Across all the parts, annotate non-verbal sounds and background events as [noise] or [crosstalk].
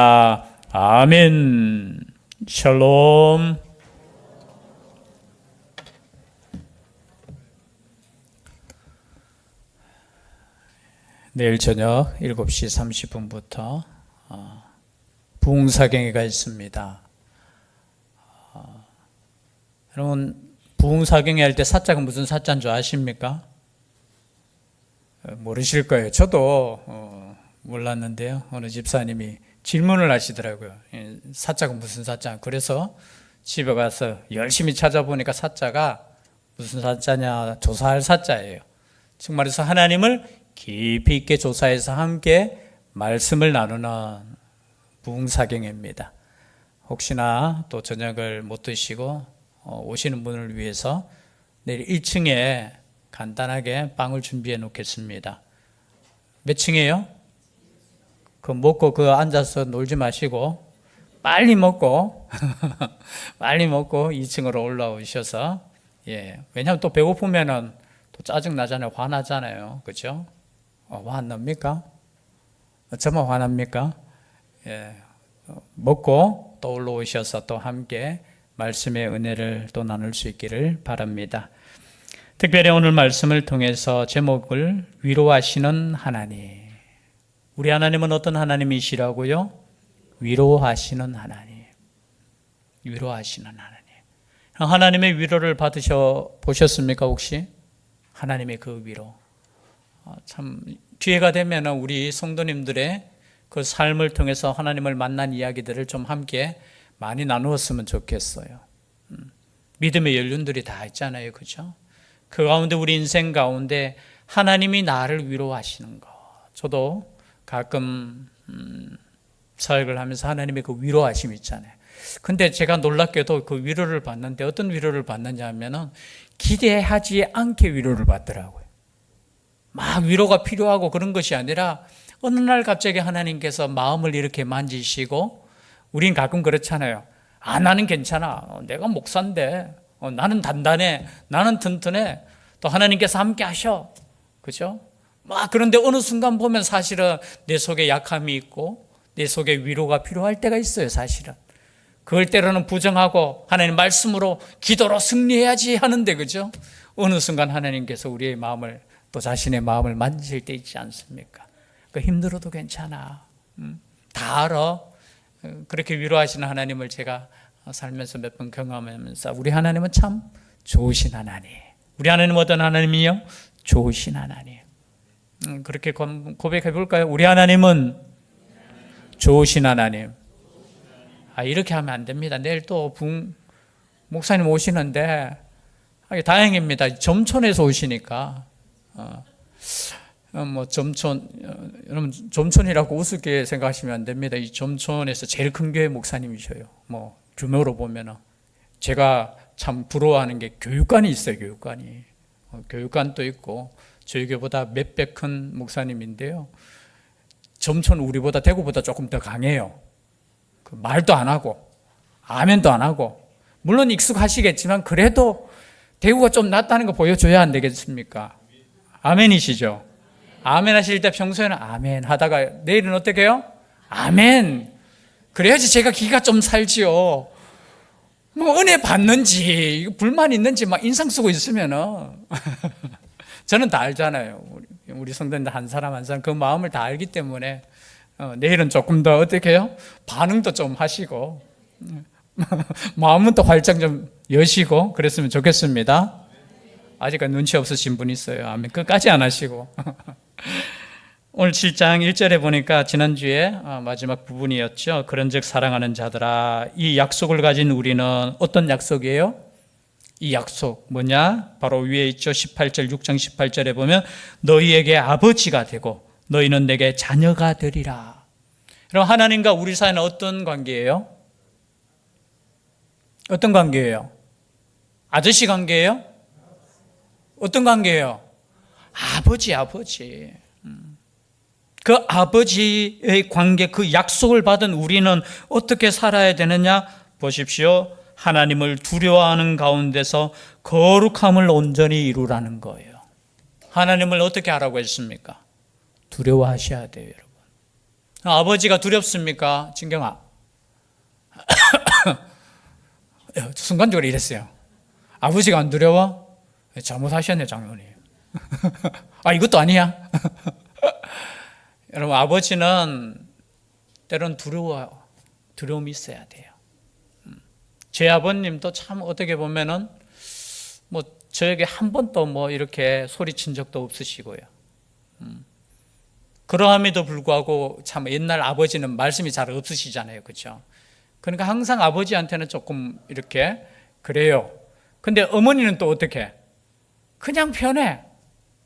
아, 아멘. 샬롬. 내일 저녁 7시 30분부터 어, 부흥사경회가 있습니다. 어, 여러분 부흥사경회 할 때 사자가 무슨 사자인 줄 아십니까? 어, 모르실 거예요. 저도 어, 몰랐는데요. 어느 집사님이 질문을 하시더라고요. 예, 사자가 무슨 사자? 그래서 집에 가서 열심히 찾아보니까 사자가 무슨 사자냐? 조사할 사자예요. 즉 말해서 하나님을 깊이 있게 조사해서 함께 말씀을 나누는 부흥사경입니다. 혹시나 또 저녁을 못 드시고 어, 오시는 분을 위해서 내일 1층에 간단하게 빵을 준비해 놓겠습니다. 몇 층이에요? 그 먹고 그 앉아서 놀지 마시고 빨리 먹고 [laughs] 빨리 먹고 2층으로 올라오셔서 예 왜냐하면 또 배고프면은 또 짜증 나잖아요 화나잖아요 그렇죠? 어, 화안 납니까? 저만 화납니까? 예 어, 먹고 또 올라오셔서 또 함께 말씀의 은혜를 또 나눌 수 있기를 바랍니다. 특별히 오늘 말씀을 통해서 제목을 위로하시는 하나님. 우리 하나님은 어떤 하나님이시라고요? 위로하시는 하나님. 위로하시는 하나님. 하나님의 위로를 받으셔 보셨습니까, 혹시? 하나님의 그 위로. 아, 참, 기회가 되면 우리 성도님들의 그 삶을 통해서 하나님을 만난 이야기들을 좀 함께 많이 나누었으면 좋겠어요. 음, 믿음의 연륜들이 다 있잖아요. 그죠? 그 가운데 우리 인생 가운데 하나님이 나를 위로하시는 것. 저도 가끔 음, 사역을 하면서 하나님의 그 위로하심 있잖아요. 근데 제가 놀랍게도 그 위로를 받는데 어떤 위로를 받느냐 하면은 기대하지 않게 위로를 받더라고요. 막 위로가 필요하고 그런 것이 아니라 어느 날 갑자기 하나님께서 마음을 이렇게 만지시고 우린 가끔 그렇잖아요. 아, 나는 괜찮아. 어, 내가 목사인데. 어, 나는 단단해. 나는 튼튼해. 또 하나님께서 함께 하셔. 그죠? 막 그런데 어느 순간 보면 사실은 내 속에 약함이 있고 내 속에 위로가 필요할 때가 있어요, 사실은. 그럴 때로는 부정하고 하나님 말씀으로 기도로 승리해야지 하는데 그죠? 어느 순간 하나님께서 우리의 마음을 또 자신의 마음을 만지실 때 있지 않습니까? 그 힘들어도 괜찮아. 음, 다 알아. 그렇게 위로하시는 하나님을 제가 살면서 몇 번 경험하면서 우리 하나님은 참 좋으신 하나님. 우리 하나님은 어떤 하나님이요? 좋으신 하나님. 음, 그렇게 고백해 볼까요? 우리 하나님은 좋으신 하나님. 아, 이렇게 하면 안 됩니다. 내일 또 붕, 목사님 오시는데, 아, 다행입니다. 점촌에서 오시니까. 어, 어, 뭐 점촌, 어, 여러분 점촌이라고 우습게 생각하시면 안 됩니다. 이 점촌에서 제일 큰 교회 목사님이셔요. 뭐 규모로 보면은 제가 참 부러워하는 게 교육관이 있어요. 교육관이 어, 교육관도 있고 저희 교보다 몇백 큰 목사님인데요. 점촌 우리보다 대구보다 조금 더 강해요. 그 말도 안 하고 아멘도 안 하고 물론 익숙하시겠지만 그래도 대구가 좀 낫다는 거 보여줘야 안 되겠습니까? 아멘이시죠? 아멘 하실 때 평소에는 아멘 하다가 내일은 어떻게 해요? 아멘. 그래야지 제가 기가 좀 살지요. 뭐 은혜 받는지 불만 있는지 막 인상 쓰고 있으면은 [laughs] 저는 다 알잖아요. 우리, 성도님들 한 사람 한 사람 그 마음을 다 알기 때문에 어, 내일은 조금 더 어떻게 해요? 반응도 좀 하시고 [laughs] 마음은 또 활짝 좀 여시고 그랬으면 좋겠습니다. 아직까지 눈치 없으신 분 있어요. 아멘. 끝까지 안 하시고. [laughs] 오늘 7장 1절에 보니까 지난주에 어, 마지막 부분이었죠. 그런즉 사랑하는 자들아 이 약속을 가진 우리는 어떤 약속이에요? 이 약속 뭐냐? 바로 위에 있죠. 18절 6장 18절에 보면 너희에게 아버지가 되고 너희는 내게 자녀가 되리라. 그럼 하나님과 우리 사이는 어떤 관계예요? 어떤 관계예요? 아저씨 관계예요? 어떤 관계예요? 아버지, 아버지. 그 아버지의 관계, 그 약속을 받은 우리는 어떻게 살아야 되느냐? 보십시오. 하나님을 두려워하는 가운데서 거룩함을 온전히 이루라는 거예요. 하나님을 어떻게 하라고 했습니까? 두려워하셔야 돼요, 여러분. 아버지가 두렵습니까? 진경아. [coughs] 순간적으로 이랬어요. 아버지가 안 두려워? 잘못하셨네, 장로님. [laughs] 아, 이것도 아니야? [laughs] 여러분, 아버지는 때론 두려워, 두려움이 있어야 돼요. 음. 제 아버님도 참 어떻게 보면은 뭐 저에게 한 번도 뭐 이렇게 소리친 적도 없으시고요. 음. 그러함에도 불구하고 참 옛날 아버지는 말씀이 잘 없으시잖아요. 그렇죠? 그러니까 항상 아버지한테는 조금 이렇게 그래요. 근데 어머니는 또 어떻게? 그냥 편해.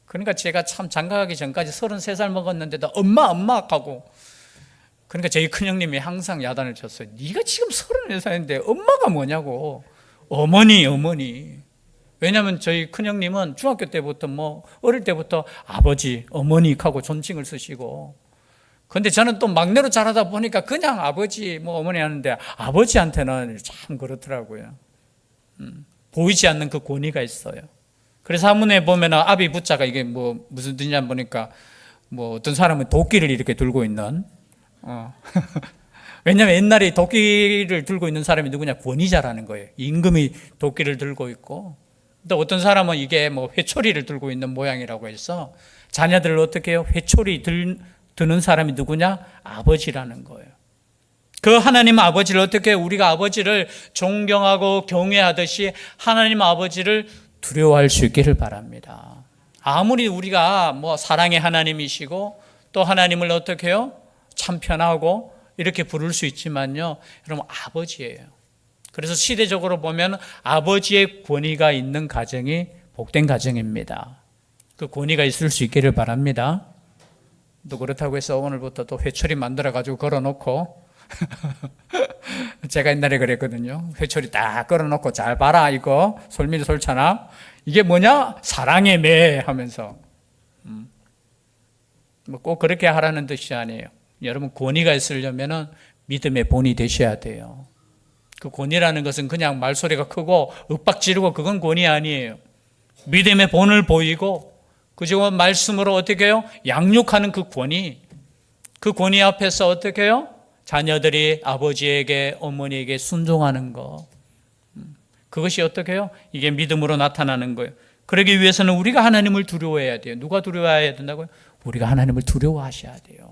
그러니까 제가 참 장가가기 전까지 33살 먹었는데도 엄마 엄마 하고 그러니까 저희 큰형님이 항상 야단을 쳤어요. 네가 지금 34살인데 엄마가 뭐냐고. 어머니 어머니. 왜냐하면 저희 큰형님은 중학교 때부터 뭐 어릴 때부터 아버지, 어머니 하고 존칭을 쓰시고 근데 저는 또 막내로 자라다 보니까 그냥 아버지, 뭐 어머니 하는데 아버지한테는 참 그렇더라고요. 음, 보이지 않는 그 권위가 있어요. 그래서 한문에 보면 아비 부자가 이게 뭐 무슨 뜻이냐 보니까 뭐 어떤 사람은 도끼를 이렇게 들고 있는 어. [laughs] 왜냐하면 옛날에 도끼를 들고 있는 사람이 누구냐 권위자라는 거예요. 임금이 도끼를 들고 있고 또 어떤 사람은 이게 뭐 회초리를 들고 있는 모양이라고 해서 자녀들을 어떻게 해요? 회초리 들, 드는 사람이 누구냐? 아버지라는 거예요. 그 하나님 아버지를 어떻게 우리가 아버지를 존경하고 경외하듯이 하나님 아버지를 두려워할 수 있기를 바랍니다. 아무리 우리가 뭐 사랑의 하나님이시고 또 하나님을 어떻게 해요? 참 편하고 이렇게 부를 수 있지만요. 여러분 아버지예요. 그래서 시대적으로 보면 아버지의 권위가 있는 가정이 복된 가정입니다. 그 권위가 있을 수 있기를 바랍니다. 또 그렇다고 해서 오늘부터 또 회초리 만들어 가지고 걸어 놓고 [laughs] 제가 옛날에 그랬거든요. 회초리 딱 걸어 놓고 잘 봐라 이거 솔미솔찬아 이게 뭐냐 사랑의 매 하면서 음. 뭐꼭 그렇게 하라는 뜻이 아니에요. 여러분 권위가 있으려면은 믿음의 본이 되셔야 돼요. 그 권위라는 것은 그냥 말소리가 크고 윽박 지르고 그건 권위 아니에요. 믿음의 본을 보이고 그리고 말씀으로 어떻게 해요? 양육하는 그 권위. 그 권위 앞에서 어떻게 해요? 자녀들이 아버지에게 어머니에게 순종하는 거. 음, 그것이 어떻게 해요? 이게 믿음으로 나타나는 거예요. 그러기 위해서는 우리가 하나님을 두려워해야 돼요. 누가 두려워해야 된다고요? 우리가 하나님을 두려워하셔야 돼요.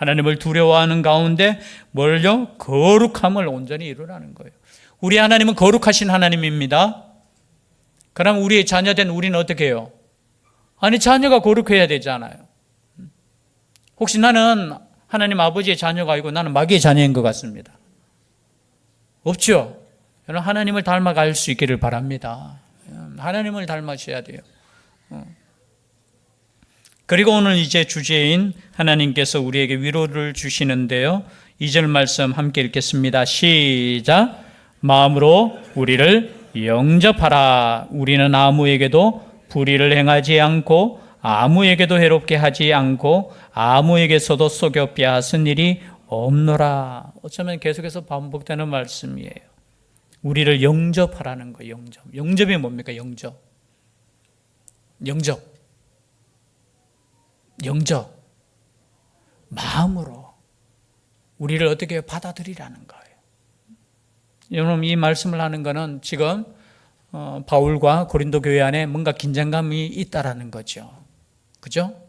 음, 하나님을 두려워하는 가운데 뭘요? 거룩함을 온전히 이루라는 거예요. 우리 하나님은 거룩하신 하나님입니다. 그럼 우리의 자녀된 우리는 어떻게 해요? 아니, 자녀가 거룩해야 되잖아요. 혹시 나는 하나님 아버지의 자녀가 아니고 나는 마귀의 자녀인 것 같습니다. 없죠? 여러분, 하나님을 닮아갈 수 있기를 바랍니다. 하나님을 닮아셔야 돼요. 어. 그리고 오늘 이제 주제인 하나님께서 우리에게 위로를 주시는데요. 2절 말씀 함께 읽겠습니다. 시작. 마음으로 우리를 영접하라. 우리는 아무에게도 불의를 행하지 않고 아무에게도 해롭게 하지 않고 아무에게서도 속여 빼앗은 일이 없노라. 어쩌면 계속해서 반복되는 말씀이에요. 우리를 영접하라는 거 영접. 영접이 뭡니까? 영접. 영접. 영접. 마음으로 우리를 어떻게 받아들이라는 거예요. 여러분 이 말씀을 하는 거는 지금 어, 바울과 고린도 교회 안에 뭔가 긴장감이 있다라는 거죠. 그죠?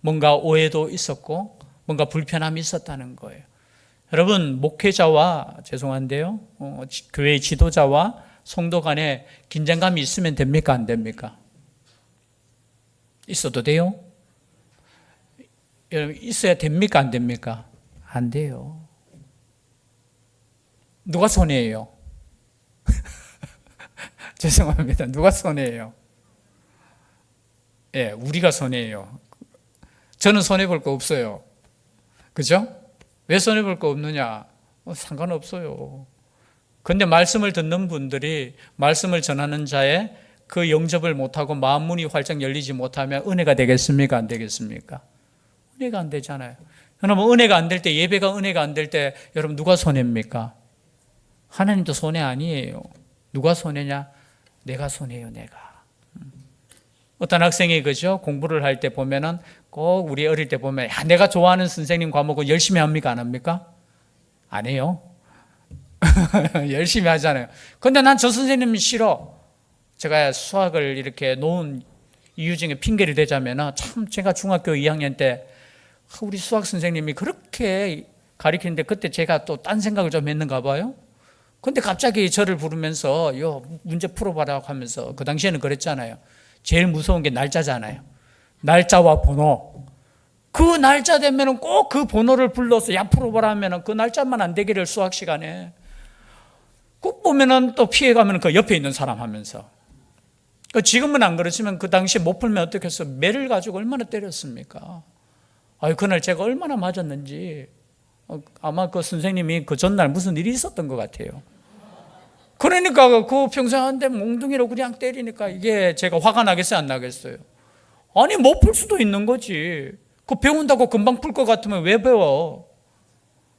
뭔가 오해도 있었고 뭔가 불편함이 있었다는 거예요. 여러분 목회자와 죄송한데요, 어, 교회 지도자와 성도 간에 긴장감이 있으면 됩니까 안 됩니까? 있어도 돼요? 있어야 됩니까 안 됩니까? 안 돼요. 누가 손해예요? [laughs] 죄송합니다. 누가 손해예요? 예, 우리가 손해예요. 저는 손해 볼 거 없어요. 그죠? 왜 손해 볼 거 없느냐? 어, 상관없어요. 근데 말씀을 듣는 분들이 말씀을 전하는 자의 그 영접을 못하고 마음 문이 활짝 열리지 못하면 은혜가 되겠습니까? 안 되겠습니까? 은혜가 안 되잖아요. 여러분, 은혜가 안 될 때, 예배가 은혜가 안 될 때, 여러분, 누가 손해입니까? 하나님도 손해 아니에요. 누가 손해냐? 내가 손해요, 내가. 어떤 학생이 그죠? 공부를 할 때 보면은 꼭 우리 어릴 때 보면 야, 내가 좋아하는 선생님 과목은 열심히 합니까 안 합니까? 안 해요. [laughs] 열심히 하잖아요. 근데 난 저 선생님이 싫어. 제가 수학을 이렇게 놓은 이유 중에 핑계를 대자면 참 제가 중학교 2학년 때 우리 수학 선생님이 그렇게 가르치는데 그때 제가 또 딴 생각을 좀 했는가 봐요. 근데 갑자기 저를 부르면서 요 문제 풀어봐라 하면서 그 당시에는 그랬잖아요. 제일 무서운 게 날짜잖아요. 날짜와 번호. 그 날짜 되면은 꼭 그 번호를 불러서 야 풀어보라 하면은 그 날짜만 안 되기를 수학 시간에 꼭 보면은 또 피해가면 그 옆에 있는 사람 하면서 그 지금은 안 그렇지만 그 당시에 못 풀면 어떻게 했어? 매를 가지고 얼마나 때렸습니까? 아유 그날 제가 얼마나 맞았는지 어, 아마 그 선생님이 그 전날 무슨 일이 있었던 것 같아요. 그러니까 그 평생 한데 몽둥이로 그냥 때리니까 이게 제가 화가 나겠어요 안 나겠어요? 아니 못 풀 수도 있는 거지. 그 배운다고 금방 풀 것 같으면 왜 배워?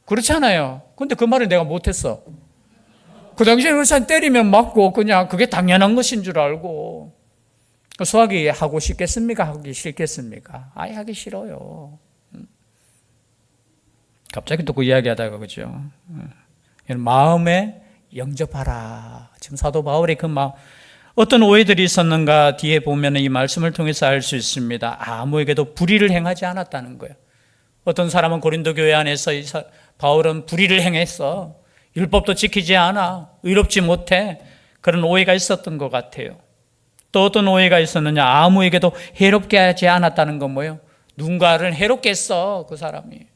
그렇잖아요. 근데 그 말을 내가 못했어. 그 당시에 의사 때리면 맞고 그냥 그게 당연한 것인 줄 알고 수학이 하고 싶겠습니까? 하기 싫겠습니까? 아예 하기 싫어요. 음. 갑자기 또 그 이야기하다가 그죠? 음. 마음에 영접하라. 지금 사도 바울의 그 마음 어떤 오해들이 있었는가 뒤에 보면 이 말씀을 통해서 알 수 있습니다. 아무에게도 불의를 행하지 않았다는 거예요. 어떤 사람은 고린도 교회 안에서 바울은 불의를 행했어. 율법도 지키지 않아. 의롭지 못해. 그런 오해가 있었던 것 같아요. 또 어떤 오해가 있었느냐. 아무에게도 해롭게 하지 않았다는 건 뭐예요? 누군가를 해롭게 했어. 그 사람이.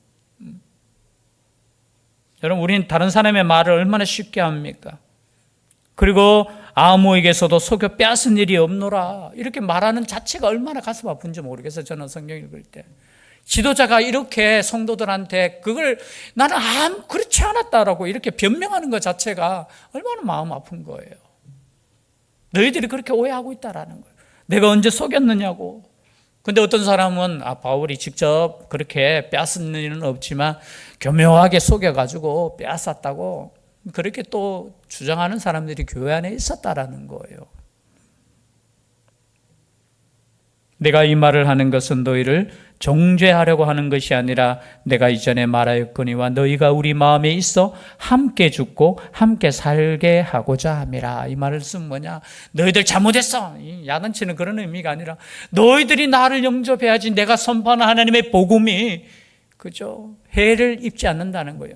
음. 여러분, 우리는 다른 사람의 말을 얼마나 쉽게 합니까? 그리고 아무에게서도 속여 빼앗은 일이 없노라. 이렇게 말하는 자체가 얼마나 가슴 아픈지 모르겠어요. 저는 성경 읽을 때. 지도자가 이렇게 성도들한테 그걸 나는 아무 그렇지 않았다라고 이렇게 변명하는 것 자체가 얼마나 마음 아픈 거예요. 너희들이 그렇게 오해하고 있다라는 거예요. 내가 언제 속였느냐고. 근데 어떤 사람은 아 바울이 직접 그렇게 빼앗은 일은 없지만 교묘하게 속여가지고 빼앗았다고 그렇게 또 주장하는 사람들이 교회 안에 있었다라는 거예요. 내가 이 말을 하는 것은 너희를 정죄하려고 하는 것이 아니라 내가 이전에 말하였거니와 너희가 우리 마음에 있어 함께 죽고 함께 살게 하고자 함이라. 이 말을 쓴 뭐냐? 너희들 잘못했어. 야단치는 그런 의미가 아니라 너희들이 나를 영접해야지 내가 선포하는 하나님의 복음이 그죠? 해를 입지 않는다는 거예요.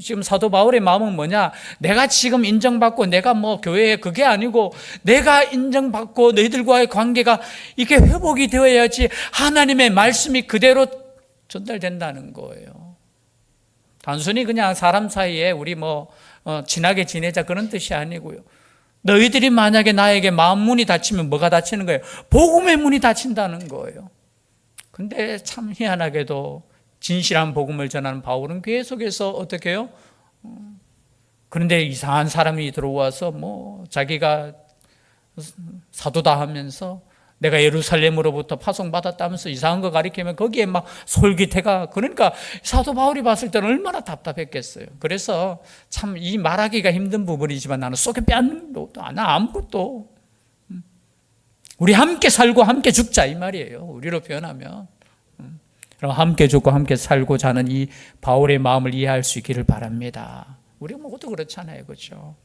지금 사도 바울의 마음은 뭐냐? 내가 지금 인정받고 내가 뭐 교회에 그게 아니고 내가 인정받고 너희들과의 관계가 이게 회복이 되어야지 하나님의 말씀이 그대로 전달된다는 거예요. 단순히 그냥 사람 사이에 우리 뭐 어, 친하게 지내자 그런 뜻이 아니고요. 너희들이 만약에 나에게 마음 문이 닫히면 뭐가 닫히는 거예요? 복음의 문이 닫힌다는 거예요. 근데 참 희한하게도 진실한 복음을 전하는 바울은 속에서 어떻게 해요? 그런데 이상한 사람이 들어와서 뭐 자기가 사도다 하면서 내가 예루살렘으로부터 파송받았다면서 이상한 거 가리키면 거기에 막 솔깃해가 그러니까 사도 바울이 봤을 때는 얼마나 답답했겠어요. 그래서 참 이 말하기가 힘든 부분이지만 나는 속에 것도 나 아무것도 우리 함께 살고 함께 죽자 이 말이에요. 우리로 표현하면 함께 죽고 함께 살고자 하는 이 바울의 마음을 이해할 수 있기를 바랍니다. 우리 모두 그렇잖아요. 그렇죠?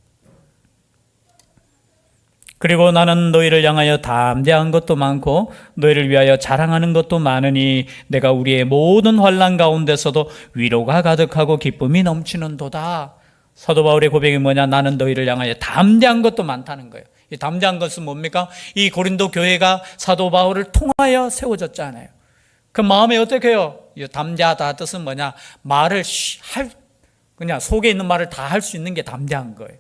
그리고 나는 너희를 향하여 담대한 것도 많고 너희를 위하여 자랑하는 것도 많으니 내가 우리의 모든 환란 가운데서도 위로가 가득하고 기쁨이 넘치는도다. 사도 바울의 고백이 뭐냐? 나는 너희를 향하여 담대한 것도 많다는 거예요. 이 담대한 것은 뭡니까? 이 고린도 교회가 사도 바울을 통하여 세워졌잖아요. 그 마음에 어떻게 해요? 담대하다 뜻은 뭐냐? 말을 할, 그냥 속에 있는 말을 다 할 수 있는 게 담대한 거예요.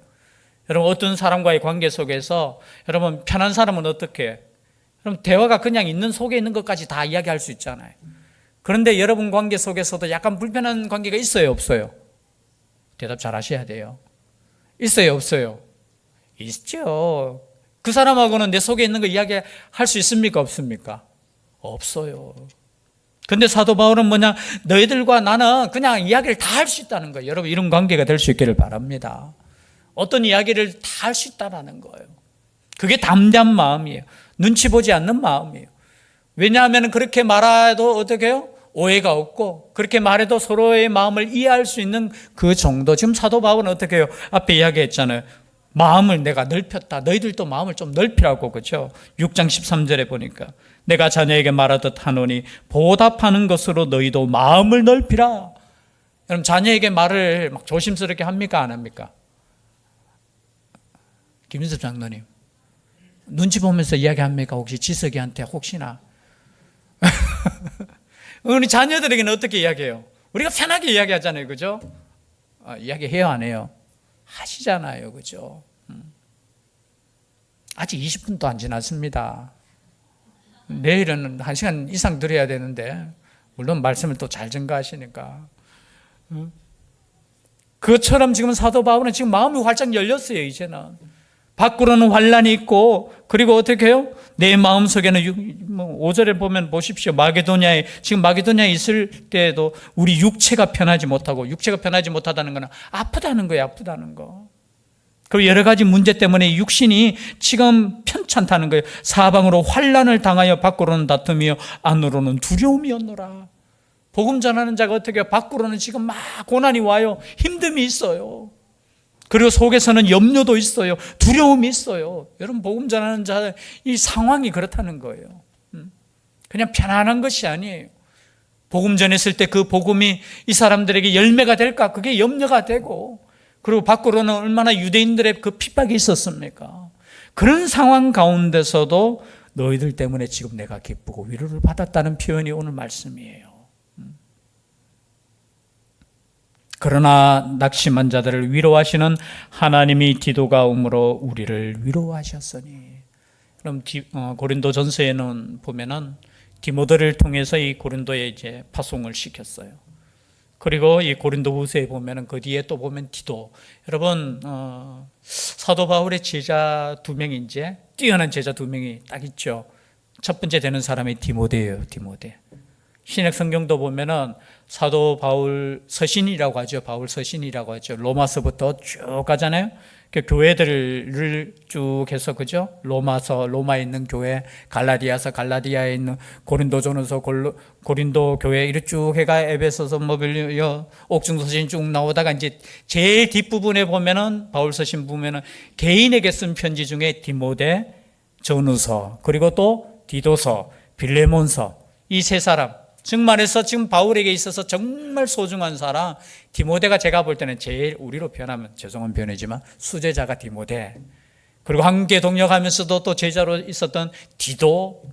여러분, 어떤 사람과의 관계 속에서, 여러분, 편한 사람은 어떻게 해요? 그럼 대화가 그냥 있는 속에 있는 것까지 다 이야기할 수 있잖아요. 그런데 여러분 관계 속에서도 약간 불편한 관계가 있어요, 없어요? 대답 잘 하셔야 돼요. 있어요, 없어요? 있죠. 그 사람하고는 내 속에 있는 거 이야기할 수 있습니까, 없습니까? 없어요. 근데 사도 바울은 뭐냐? 너희들과 나는 그냥 이야기를 다 할 수 있다는 거예요. 여러분, 이런 관계가 될 수 있기를 바랍니다. 어떤 이야기를 다 할 수 있다는 거예요. 그게 담대한 마음이에요. 눈치 보지 않는 마음이에요. 왜냐하면 그렇게 말해도 어떻게 해요? 오해가 없고 그렇게 말해도 서로의 마음을 이해할 수 있는 그 정도. 지금 사도 바울은 어떻게 해요? 앞에 이야기했잖아요. 마음을 내가 넓혔다. 너희들도 마음을 좀 넓히라고 그죠? 6장 13절에 보니까 내가 자녀에게 말하듯 하노니 보답하는 것으로 너희도 마음을 넓히라. 여러분 자녀에게 말을 막 조심스럽게 합니까 안 합니까? 김인섭 장로님 눈치 보면서 이야기합니까? 혹시 지석이한테 혹시나 [laughs] 우리 자녀들에게는 어떻게 이야기해요? 우리가 편하게 이야기하잖아요, 그죠? 아, 이야기해요, 안 해요? 하시잖아요, 그죠? 음. 아직 20분도 안 지났습니다. 내일은 1시간 이상 드려야 되는데, 물론 말씀을 또잘 전가하시니까. 음. 그것처럼 지금 사도 바울은 지금 마음이 활짝 열렸어요, 이제는. 밖으로는 환란이 있고 그리고 어떻게 해요? 내 마음 속에는 뭐 5절에 보면 보십시오. 마게도냐에 지금 마게도냐에 있을 때에도 우리 육체가 편하지 못하고 육체가 편하지 못하다는 거는 아프다는 거예요. 아프다는 거. 그리고 여러 가지 문제 때문에 육신이 지금 편찮다는 거예요. 사방으로 환란을 당하여 밖으로는 다툼이요 안으로는 두려움이었노라. 복음 전하는 자가 어떻게? 밖으로는 지금 막 고난이 와요. 힘듦이 있어요. 그리고 속에서는 염려도 있어요. 두려움이 있어요. 여러분, 복음 전하는 자, 이 상황이 그렇다는 거예요. 음. 그냥 편안한 것이 아니에요. 복음 전했을 때 그 복음이 이 사람들에게 열매가 될까? 그게 염려가 되고, 그리고 밖으로는 얼마나 유대인들의 그 핍박이 있었습니까? 그런 상황 가운데서도 너희들 때문에 지금 내가 기쁘고 위로를 받았다는 표현이 오늘 말씀이에요. 그러나 낙심한 자들을 위로하시는 하나님이 디도가 오므로 우리를 위로하셨으니. 그럼 디, 어, 고린도 전서에는 보면은 디모데를 통해서 이 고린도에 이제 파송을 시켰어요. 그리고 이 고린도 후서에 보면은 그 뒤에 또 보면 디도. 여러분 어, 사도 바울의 제자 두 명이 이제 뛰어난 제자 두 명이 딱 있죠. 첫 번째 되는 사람이 디모데예요. 디모데. 신약 성경도 보면은 사도 바울 서신이라고 하죠. 바울 서신이라고 하죠. 로마서부터 쭉 가잖아요. 그 교회들을 쭉 해서 그죠? 로마서 로마에 있는 교회, 갈라디아서 갈라디아에 있는 고린도전서 고린도 교회 이렇게 쭉 해가 에베소서 뭐 빌려 옥중 서신 쭉 나오다가 이제 제일 뒷부분에 보면은 바울 서신 보면은 개인에게 쓴 편지 중에 디모데, 전후서 그리고 또 디도서, 빌레몬서 이 세 사람 즉 말해서 지금 바울에게 있어서 정말 소중한 사람 디모데가 제가 볼 때는 제일 우리로 표현하면 죄송한 표현이지만 수제자가 디모데 그리고 함께 동역하면서도 또 제자로 있었던 디도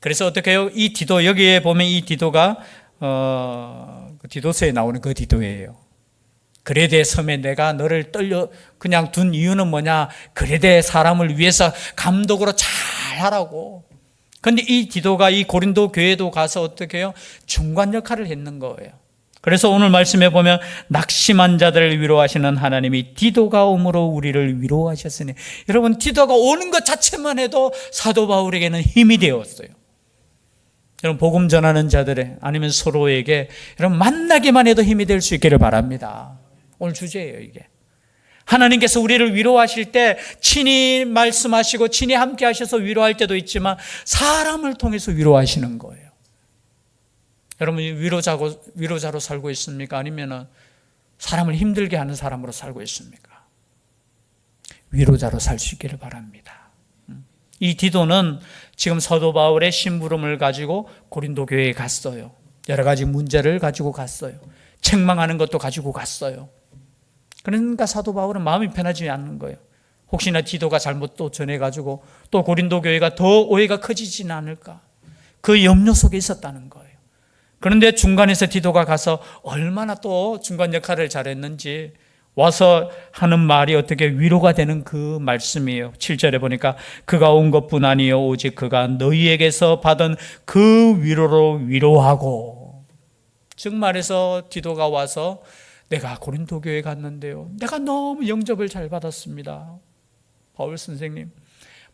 그래서 어떻게 해요? 이 디도 여기에 보면 이 디도가 어, 그 디도서에 나오는 그 디도예요. 그레데 섬에 내가 너를 떨려 그냥 둔 이유는 뭐냐? 그레데 사람을 위해서 감독으로 잘 하라고. 근데 이 디도가 이 고린도 교회도 가서 어떻게 해요? 중간 역할을 했는 거예요. 그래서 오늘 말씀에 보면 낙심한 자들을 위로하시는 하나님이 디도가 오므로 우리를 위로하셨으니 여러분 디도가 오는 것 자체만 해도 사도 바울에게는 힘이 되었어요. 여러분 복음 전하는 자들의 아니면 서로에게 여러분 만나기만 해도 힘이 될 수 있기를 바랍니다. 오늘 주제예요 이게. 하나님께서 우리를 위로하실 때 친히 말씀하시고 친히 함께 하셔서 위로할 때도 있지만 사람을 통해서 위로하시는 거예요. 여러분 위로자고 위로자로 살고 있습니까? 아니면은 사람을 힘들게 하는 사람으로 살고 있습니까? 위로자로 살 수 있기를 바랍니다. 이 디도는 지금 사도 바울의 심부름을 가지고 고린도 교회에 갔어요. 여러 가지 문제를 가지고 갔어요. 책망하는 것도 가지고 갔어요. 그러니까 사도 바울은 마음이 편하지 않는 거예요. 혹시나 디도가 잘못 또 전해가지고 또 고린도 교회가 더 오해가 커지지는 않을까. 그 염려 속에 있었다는 거예요. 그런데 중간에서 디도가 가서 얼마나 또 중간 역할을 잘했는지 와서 하는 말이 어떻게 위로가 되는 그 말씀이에요. 7절에 보니까 그가 온 것뿐 아니요 오직 그가 너희에게서 받은 그 위로로 위로하고 즉 말해서 디도가 와서 내가 고린도 교회 갔는데요. 내가 너무 영접을 잘 받았습니다. 바울 선생님.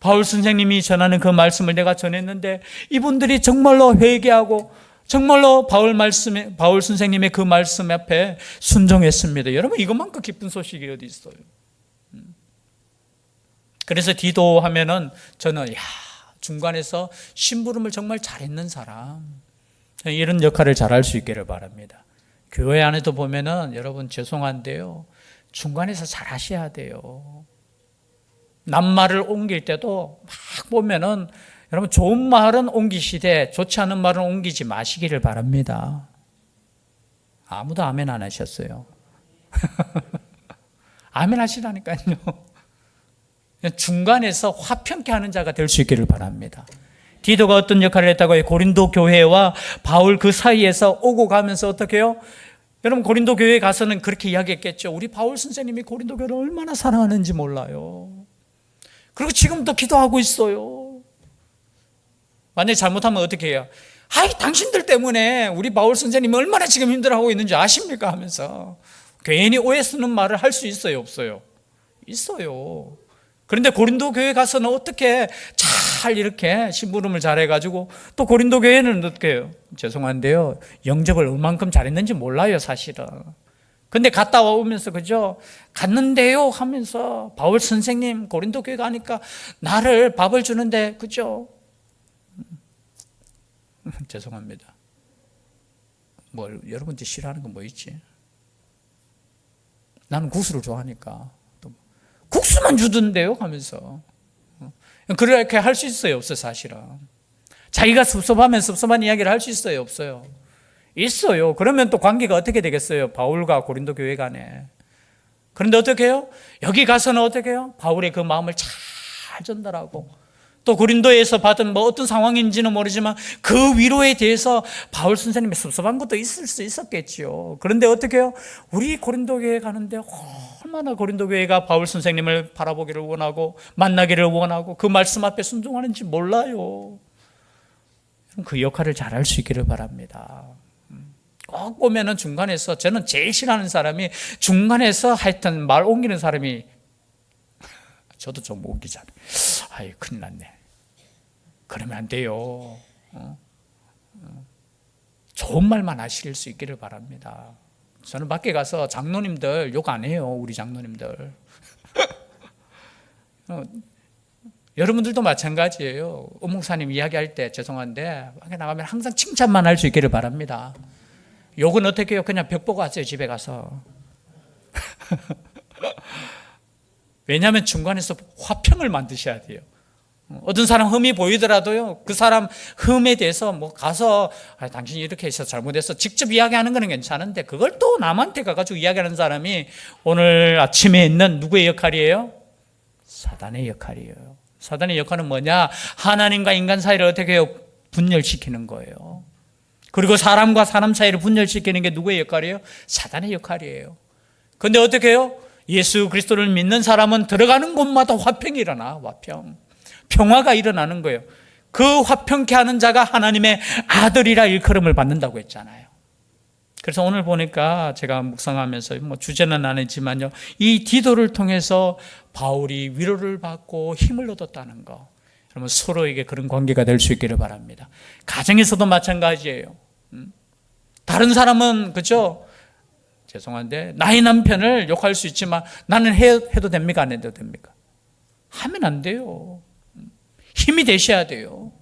바울 선생님이 전하는 그 말씀을 내가 전했는데 이분들이 정말로 회개하고 정말로 바울 말씀에 바울 선생님의 그 말씀 앞에 순종했습니다. 여러분 이것만큼 기쁜 소식이 어디 있어요? 음. 그래서 디도 하면은 저는 야 중간에서 심부름을 정말 잘했는 사람. 이런 역할을 잘할 수 있기를 바랍니다. 교회 안에도 보면은 여러분 죄송한데요. 중간에서 잘 하셔야 돼요. 낱말을 옮길 때도 막 보면은 여러분 좋은 말은 옮기시되 좋지 않은 말은 옮기지 마시기를 바랍니다. 아무도 아멘 안 하셨어요. [laughs] 아멘 하시라니까요. 중간에서 화평케 하는 자가 될 수 있기를 바랍니다. 디도가 어떤 역할을 했다고요? 고린도 교회와 바울 그 사이에서 오고 가면서 어떻게 해요? 여러분 고린도 교회에 가서는 그렇게 이야기했겠죠. 우리 바울 선생님이 고린도 교회를 얼마나 사랑하는지 몰라요. 그리고 지금도 기도하고 있어요. 만약에 잘못하면 어떻게 해요? 아이, 당신들 때문에 우리 바울 선생님이 얼마나 지금 힘들어하고 있는지 아십니까? 하면서 괜히 오해 쓰는 말을 할 수 있어요? 없어요? 있어요. 그런데 고린도 교회 가서는 어떻게 잘 이렇게 심부름을 잘해가지고 또 고린도 교회는 어떻게 해요? 죄송한데요. 영접을 얼만큼 잘했는지 몰라요, 사실은. 근데 갔다 오면서 그죠? 갔는데요 하면서 바울 선생님 고린도 교회 가니까 나를 밥을 주는데 그죠? [laughs] 죄송합니다. 뭘 여러분들 싫어하는 건 뭐 있지? 나는 국수를 좋아하니까 또 국수만 주던데요 하면서. 어. 그렇게 할 수 있어요 없어요 사실은. 자기가 섭섭하면 섭섭한 이야기를 할 수 있어요 없어요? 있어요. 그러면 또 관계가 어떻게 되겠어요? 바울과 고린도 교회 간에. 그런데 어떻게 해요? 여기 가서는 어떻게 해요? 바울의 그 마음을 잘 전달하고 또 고린도에서 받은 뭐 어떤 상황인지는 모르지만 그 위로에 대해서 바울 선생님이 섭섭한 것도 있을 수 있었겠지요. 그런데 어떻게 해요? 우리 고린도 교회 가는데 얼마나 고린도 교회가 바울 선생님을 바라보기를 원하고 만나기를 원하고 그 말씀 앞에 순종하는지 몰라요. 그 역할을 잘 할 수 있기를 바랍니다. 꼭 보면은 중간에서 저는 제일 싫어하는 사람이 중간에서 하여튼 말 옮기는 사람이 저도 좀 옮기잖아요. 아이 큰일 났네. 그러면 안 돼요. 어? 어. 좋은 말만 하실 수 있기를 바랍니다. 저는 밖에 가서 장로님들 욕 안 해요. 우리 장로님들. [laughs] 어, 여러분들도 마찬가지예요. 어묵사님 이야기할 때 죄송한데 밖에 나가면 항상 칭찬만 할 수 있기를 바랍니다. 욕은 어떻게 해요? 그냥 벽 보고 하세요. 집에 가서. [laughs] 왜냐하면 중간에서 화평을 만드셔야 돼요. 어떤 사람 흠이 보이더라도요, 그 사람 흠에 대해서 뭐 가서, 아, 당신이 이렇게 해서 잘못해서 직접 이야기하는 거는 괜찮은데, 그걸 또 남한테 가가지고 이야기하는 사람이 오늘 아침에 있는 누구의 역할이에요? 사단의 역할이에요. 사단의 역할은 뭐냐? 하나님과 인간 사이를 어떻게? 분열시키는 거예요. 그리고 사람과 사람 사이를 분열시키는 게 누구의 역할이에요? 사단의 역할이에요. 근데 어떻게 해요? 예수 그리스도를 믿는 사람은 들어가는 곳마다 화평이 일어나, 화평. 평화가 일어나는 거예요. 그 화평케 하는 자가 하나님의 아들이라 일컬음을 받는다고 했잖아요. 그래서 오늘 보니까 제가 묵상하면서 뭐 주제는 아니지만요. 이 디도를 통해서 바울이 위로를 받고 힘을 얻었다는 거. 여러분 서로에게 그런 관계가 될 수 있기를 바랍니다. 가정에서도 마찬가지예요. 음? 다른 사람은 그죠? 죄송한데 나의 남편을 욕할 수 있지만 나는 해, 해도 됩니까 안 해도 됩니까? 하면 안 돼요. 힘이 되셔야 돼요.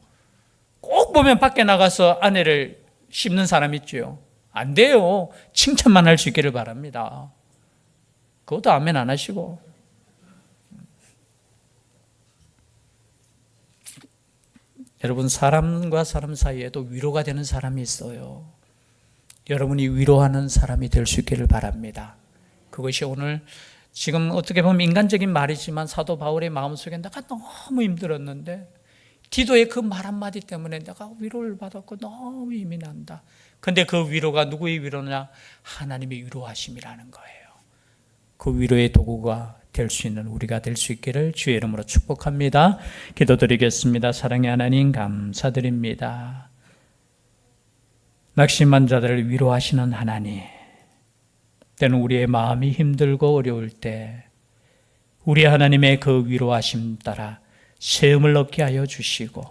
꼭 보면 밖에 나가서 아내를 씹는 사람 있죠. 안 돼요. 칭찬만 할 수 있기를 바랍니다. 그것도 아멘 안 하시고. 여러분, 사람과 사람 사이에도 위로가 되는 사람이 있어요. 여러분이 위로하는 사람이 될 수 있기를 바랍니다. 그것이 오늘 지금 어떻게 보면 인간적인 말이지만 사도 바울의 마음속에 내가 너무 힘들었는데 디도의 그 말 한마디 때문에 내가 위로를 받았고 너무 힘이 난다. 근데 그 위로가 누구의 위로냐? 하나님의 위로하심이라는 거예요. 그 위로의 도구가 될 수 있는 우리가 될 수 있기를 주의 이름으로 축복합니다. 기도드리겠습니다. 사랑의 하나님 감사드립니다. 낙심한 자들을 위로하시는 하나님. 때는 우리의 마음이 힘들고 어려울 때 우리 하나님의 그 위로하심 따라 세움을 얻게 하여 주시고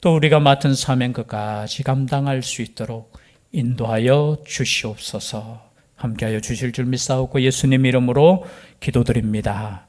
또 우리가 맡은 사명 끝까지 감당할 수 있도록 인도하여 주시옵소서 함께하여 주실 줄 믿사옵고 예수님 이름으로 기도드립니다.